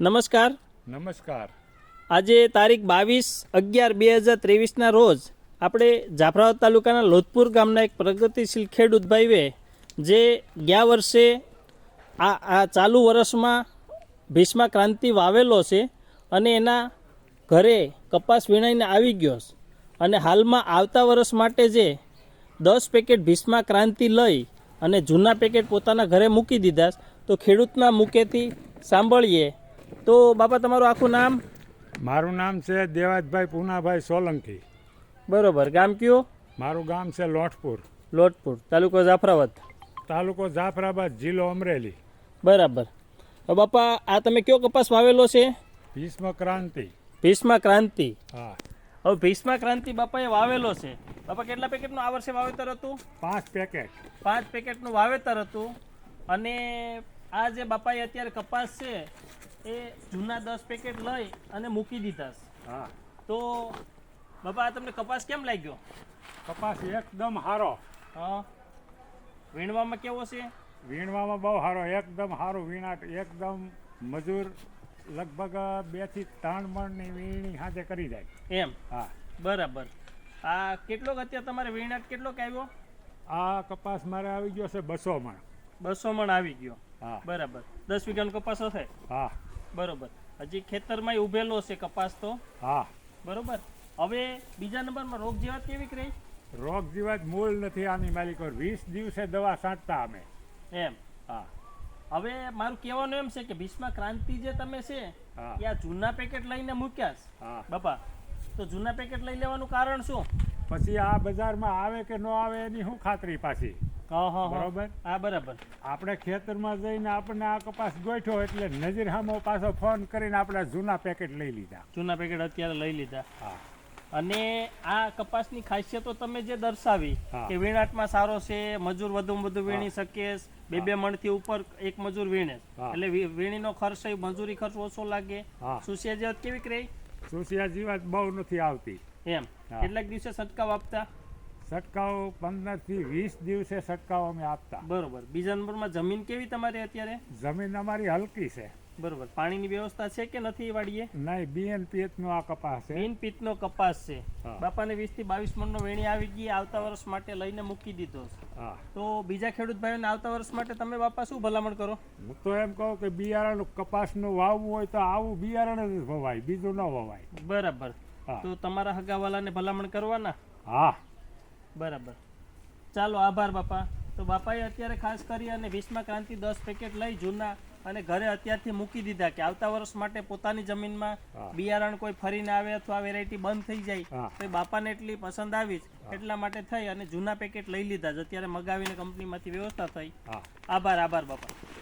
નમસ્કાર. નમસ્કાર. આજે તારીખ બાવીસ અગિયાર બે હજાર ત્રેવીસના રોજ આપણે જાફરાબાદ તાલુકાના લોધપુર ગામના એક પ્રગતિશીલ ખેડૂત ભાઈએ જે ગયા વર્ષે આ આ ચાલુ વર્ષમાં ભીષ્મા ક્રાંતિ વાવેલો છે અને એના ઘરે કપાસ વીણાઈને આવી ગયો છે. અને હાલમાં આવતા વર્ષ માટે જે દસ પેકેટ ભીષ્મા ક્રાંતિ લઈ અને જૂના પેકેટ પોતાના ઘરે મૂકી દીધા. તો ખેડૂતના મુકેથી સાંભળીએ તો બાપા તમારું આખું નામ? મારું નામ છે દેવાજભાઈ પૂનાભાઈ સોલંકી. બરોબર. ગામ કયું? મારું ગામ છે લોટપુર. લોટપુર. તાલુકો જાફરાબાદ? તાલુકો જાફરાબાદ જિલ્લો અમરેલી. બરાબર. તો બાપા આ તમે કયો કપાસ વાવેલો છે? ભીષ્મ ક્રાંતિ. ભીષ્મ ક્રાંતિ. હા. હવે ભીષ્મ ક્રાંતિ બાપાએ વાવેલો છે. બાપા કેટલા પેકેટનું આ વર્ષે વાવેતર હતું? પાંચ પેકેટ. પાંચ પેકેટનું વાવેતર હતું. અને આ જે બાપાએ અત્યારે કપાસ છે એ જૂના દસ પેકેટ લઈ અને મૂકી દીધા હા. તો બાપા તમને કપાસ કેમ લાગ્યો? કપાસ એકદમ સારો હા. વીણવામાં કેવો છે? વીણવામાં બહુ સારો એકદમ સારું વીણાટ એકદમ મજૂર લગભગ બેથી ત્રણ મણની વીણી સાથે કરી જાય. એમ? હા. બરાબર. આ કેટલોક અત્યારે તમારે વીણાટ કેટલોક આવ્યો? આ કપાસ મારે આવી ગયો છે બસો મણ. બસો મણ આવી ગયો. હા. બરાબર. દસ વીઘાનો કપાસ હશે? હા. બરોબર. હજી ખેતરમાં ઉભેલો છે કપાસ તો. હા. બરોબર. હવે બીજા નંબરમાં રોગ જીવાત કેવી રહી? રોગ જીવાત મૂળ નથી આની માલિકો. વીસ દિવસે દવા છાંટતા અમે. એમ. હા. હવે મારું કહેવાનું એમ છે કે ભીષ્મા ક્રાંતિ જે તમે છે એ આ જૂના પેકેટ લઈને મૂક્યા છે હા. બાપા તો જૂના પેકેટ લઈ લેવાનું કારણ શું? પછી આ બજારમાં આવે કે ન આવે એની શું ખાતરી પાછી? હા હા હા બરોબર? હા બરાબર. આપણે ખેતરમાં જઈને આપણને આ કપાસ ગોઠ્યો એટલે નજીર સામો પાછો ફોન કરીને આપણે જૂના પેકેટ લઈ લીધા. જૂના પેકેટ અત્યારે લઈ લીધા. હા. અને આ કપાસની ખાસિયતો તમે જે દર્શાવી કે વીણાટમાં સારો છે મજૂર વધુ વધુ વીણી શકે બે બે મણથી ઉપર એક મજૂર વીણે એટલે વીણીનો ખર્ચ મજૂરી ખર્ચ ઓછો લાગે. સુસિયા જેવા કેવી રહી? સુસિયા જીવાત બહુ નથી આવતી. એમ. કેટલાક દિવસે છંટકાવ આપતા? છંટકાવ પંદરથી વીસ દિવસે છંટકાવ અમે આપતા. બરોબર. બીજા નંબરમાં જમીન કેવી તમારી અત્યારે? જમીન અમારી હલકી છે. બરોબર. પાણીની વ્યવસ્થા છે કે નથી વાડીએ? નહીં બીએનપીએચ નો આ કપાસ છે. બિન નો કપાસ છે. બાપાને વીસથી બાવીસ મણનો વેણી આવી ગઈ આવતા વર્ષ માટે લઈને મૂકી દીધો તો બીજા ખેડૂત ભાઈઓને આવતા વર્ષ માટે તમે બાપા શું ભલામણ કરો? હું તો એમ કહું કે બિયારણ કપાસનું વાવવું હોય તો આવું બિયારણ જ વવાય બીજું ન વવાય. બરાબર. તો તમારા હગાવાલાને ભલામણ કરવાના? હા. બરાબર. ચાલો આભાર બાપા. તો બાપાએ અત્યારે ખાસ કરી અને ભીષ્મા ક્રાંતિ દસ પેકેટ લઈ જૂના અને ઘરે અત્યારથી મૂકી દીધા કે આવતા વર્ષ માટે પોતાની જમીનમાં બિયારણ કોઈ ફરીને આવે અથવા વેરાયટી બંધ થઈ જાય તો એ બાપાને એટલી પસંદ આવી જ. એટલા માટે થઈ અને જૂના પેકેટ લઈ લીધા જ. અત્યારે મગાવીને કંપનીમાંથી વ્યવસ્થા થઈ. આભાર આભાર બાપા.